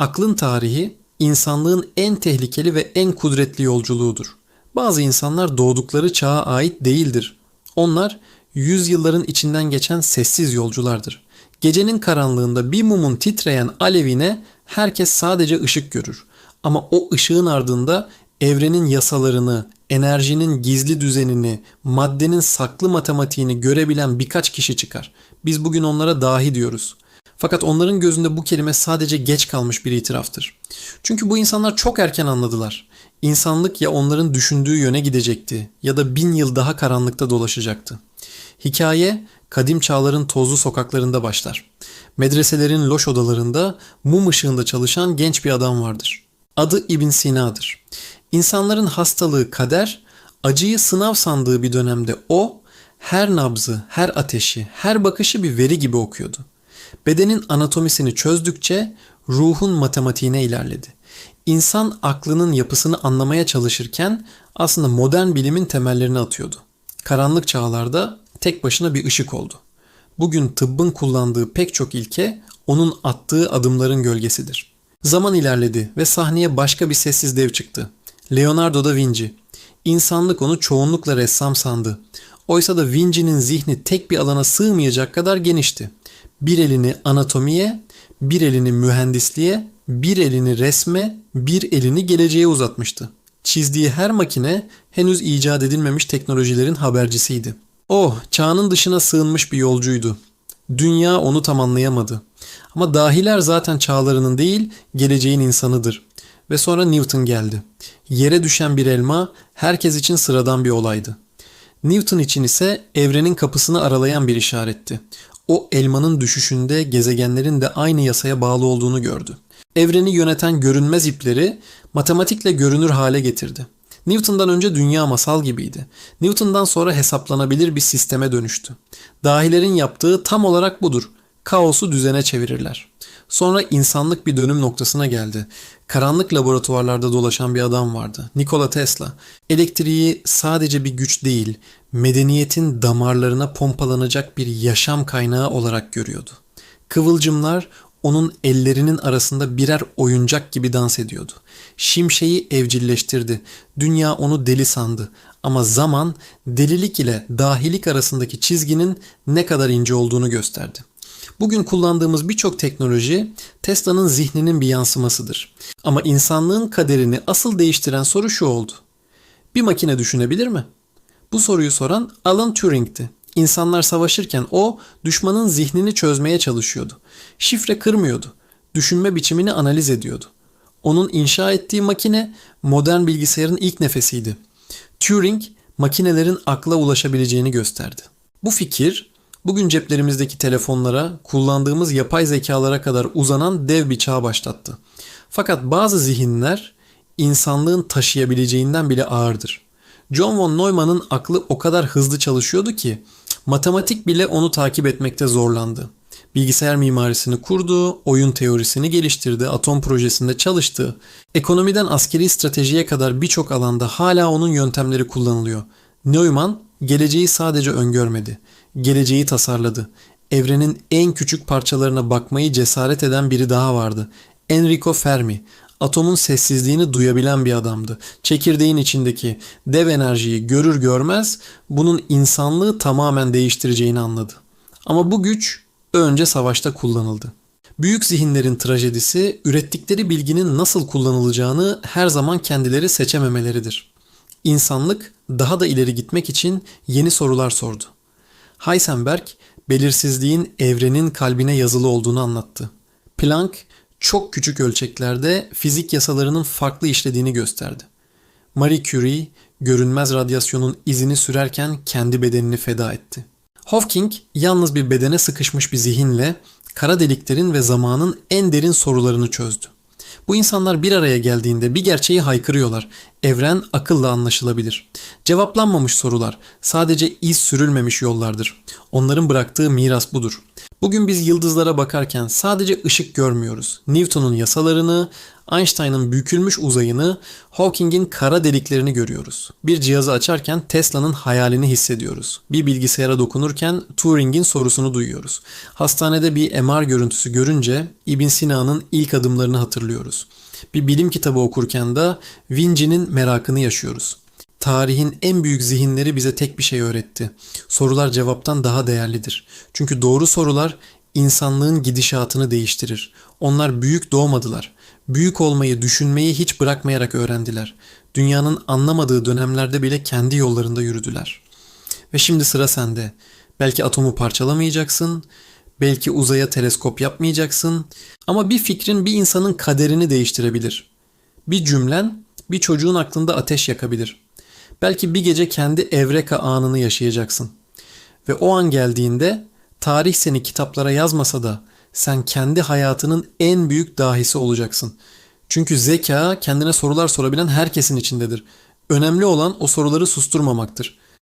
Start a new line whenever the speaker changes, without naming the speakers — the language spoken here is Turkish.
Aklın tarihi insanlığın en tehlikeli ve en kudretli yolculuğudur. Bazı insanlar doğdukları çağa ait değildir. Onlar yüzyılların içinden geçen sessiz yolculardır. Gecenin karanlığında bir mumun titreyen alevine herkes sadece ışık görür. Ama o ışığın ardında evrenin yasalarını, enerjinin gizli düzenini, maddenin saklı matematiğini görebilen birkaç kişi çıkar. Biz bugün onlara dahi diyoruz. Fakat onların gözünde bu kelime sadece geç kalmış bir itiraftır. Çünkü bu insanlar çok erken anladılar. İnsanlık ya onların düşündüğü yöne gidecekti ya da bin yıl daha karanlıkta dolaşacaktı. Hikaye kadim çağların tozlu sokaklarında başlar. Medreselerin loş odalarında mum ışığında çalışan genç bir adam vardır. Adı İbn Sina'dır. İnsanların hastalığı kader, acıyı sınav sandığı bir dönemde o her nabzı, her ateşi, her bakışı bir veri gibi okuyordu. Bedenin anatomisini çözdükçe ruhun matematiğine ilerledi. İnsan aklının yapısını anlamaya çalışırken aslında modern bilimin temellerini atıyordu. Karanlık çağlarda tek başına bir ışık oldu. Bugün tıbbın kullandığı pek çok ilke onun attığı adımların gölgesidir. Zaman ilerledi ve sahneye başka bir sessiz dev çıktı. Leonardo da Vinci. İnsanlık onu çoğunlukla ressam sandı. Oysa da Vinci'nin zihni tek bir alana sığmayacak kadar genişti. Bir elini anatomiye, bir elini mühendisliğe, bir elini resme, bir elini geleceğe uzatmıştı. Çizdiği her makine henüz icat edilmemiş teknolojilerin habercisiydi. O, çağının dışına sığınmış bir yolcuydu. Dünya onu tam anlayamadı. Ama dahiler zaten çağlarının değil, geleceğin insanıdır. Ve sonra Newton geldi. Yere düşen bir elma herkes için sıradan bir olaydı. Newton için ise evrenin kapısını aralayan bir işaretti. O elmanın düşüşünde gezegenlerin de aynı yasaya bağlı olduğunu gördü. Evreni yöneten görünmez ipleri matematikle görünür hale getirdi. Newton'dan önce dünya masal gibiydi. Newton'dan sonra hesaplanabilir bir sisteme dönüştü. Dahilerin yaptığı tam olarak budur. Kaosu düzene çevirirler. Sonra insanlık bir dönüm noktasına geldi. Karanlık laboratuvarlarda dolaşan bir adam vardı. Nikola Tesla. Elektriği sadece bir güç değil, medeniyetin damarlarına pompalanacak bir yaşam kaynağı olarak görüyordu. Kıvılcımlar onun ellerinin arasında birer oyuncak gibi dans ediyordu. Şimşeği evcilleştirdi. Dünya onu deli sandı. Ama zaman delilik ile dahilik arasındaki çizginin ne kadar ince olduğunu gösterdi. Bugün kullandığımız birçok teknoloji Tesla'nın zihninin bir yansımasıdır. Ama insanlığın kaderini asıl değiştiren soru şu oldu. Bir makine düşünebilir mi? Bu soruyu soran Alan Turing'ti. İnsanlar savaşırken o düşmanın zihnini çözmeye çalışıyordu. Şifre kırmıyordu. Düşünme biçimini analiz ediyordu. Onun inşa ettiği makine modern bilgisayarın ilk nefesiydi. Turing makinelerin akla ulaşabileceğini gösterdi. Bu fikir bugün ceplerimizdeki telefonlara, kullandığımız yapay zekalara kadar uzanan dev bir çağ başlattı. Fakat bazı zihinler insanlığın taşıyabileceğinden bile ağırdır. John von Neumann'ın aklı o kadar hızlı çalışıyordu ki matematik bile onu takip etmekte zorlandı. Bilgisayar mimarisini kurdu, oyun teorisini geliştirdi, atom projesinde çalıştı. Ekonomiden askeri stratejiye kadar birçok alanda hala onun yöntemleri kullanılıyor. Neumann geleceği sadece öngörmedi, geleceği tasarladı. Evrenin en küçük parçalarına bakmayı cesaret eden biri daha vardı. Enrico Fermi. Atomun sessizliğini duyabilen bir adamdı. Çekirdeğin içindeki dev enerjiyi görür görmez bunun insanlığı tamamen değiştireceğini anladı. Ama bu güç önce savaşta kullanıldı. Büyük zihinlerin trajedisi ürettikleri bilginin nasıl kullanılacağını her zaman kendileri seçememeleridir. İnsanlık daha da ileri gitmek için yeni sorular sordu. Heisenberg belirsizliğin evrenin kalbine yazılı olduğunu anlattı. Planck çok küçük ölçeklerde fizik yasalarının farklı işlediğini gösterdi. Marie Curie görünmez radyasyonun izini sürerken kendi bedenini feda etti. Hawking yalnız bir bedene sıkışmış bir zihinle kara deliklerin ve zamanın en derin sorularını çözdü. Bu insanlar bir araya geldiğinde bir gerçeği haykırıyorlar. Evren akılla anlaşılabilir. Cevaplanmamış sorular sadece iz sürülmemiş yollardır. Onların bıraktığı miras budur. Bugün biz yıldızlara bakarken sadece ışık görmüyoruz. Newton'un yasalarını, Einstein'ın bükülmüş uzayını, Hawking'in kara deliklerini görüyoruz. Bir cihazı açarken Tesla'nın hayalini hissediyoruz. Bir bilgisayara dokunurken Turing'in sorusunu duyuyoruz. Hastanede bir MR görüntüsü görünce Ibn Sina'nın ilk adımlarını hatırlıyoruz. Bir bilim kitabı okurken de Vinci'nin merakını yaşıyoruz. Tarihin en büyük zihinleri bize tek bir şey öğretti. Sorular cevaptan daha değerlidir. Çünkü doğru sorular insanlığın gidişatını değiştirir. Onlar büyük doğmadılar. Büyük olmayı, düşünmeyi hiç bırakmayarak öğrendiler. Dünyanın anlamadığı dönemlerde bile kendi yollarında yürüdüler. Ve şimdi sıra sende. Belki atomu parçalamayacaksın, belki uzaya teleskop yapmayacaksın ama bir fikrin bir insanın kaderini değiştirebilir. Bir cümlen bir çocuğun aklında ateş yakabilir. Belki bir gece kendi evreka anını yaşayacaksın. Ve o an geldiğinde tarih seni kitaplara yazmasa da sen kendi hayatının en büyük dahisi olacaksın. Çünkü zeka kendine sorular sorabilen herkesin içindedir. Önemli olan o soruları susturmamaktır.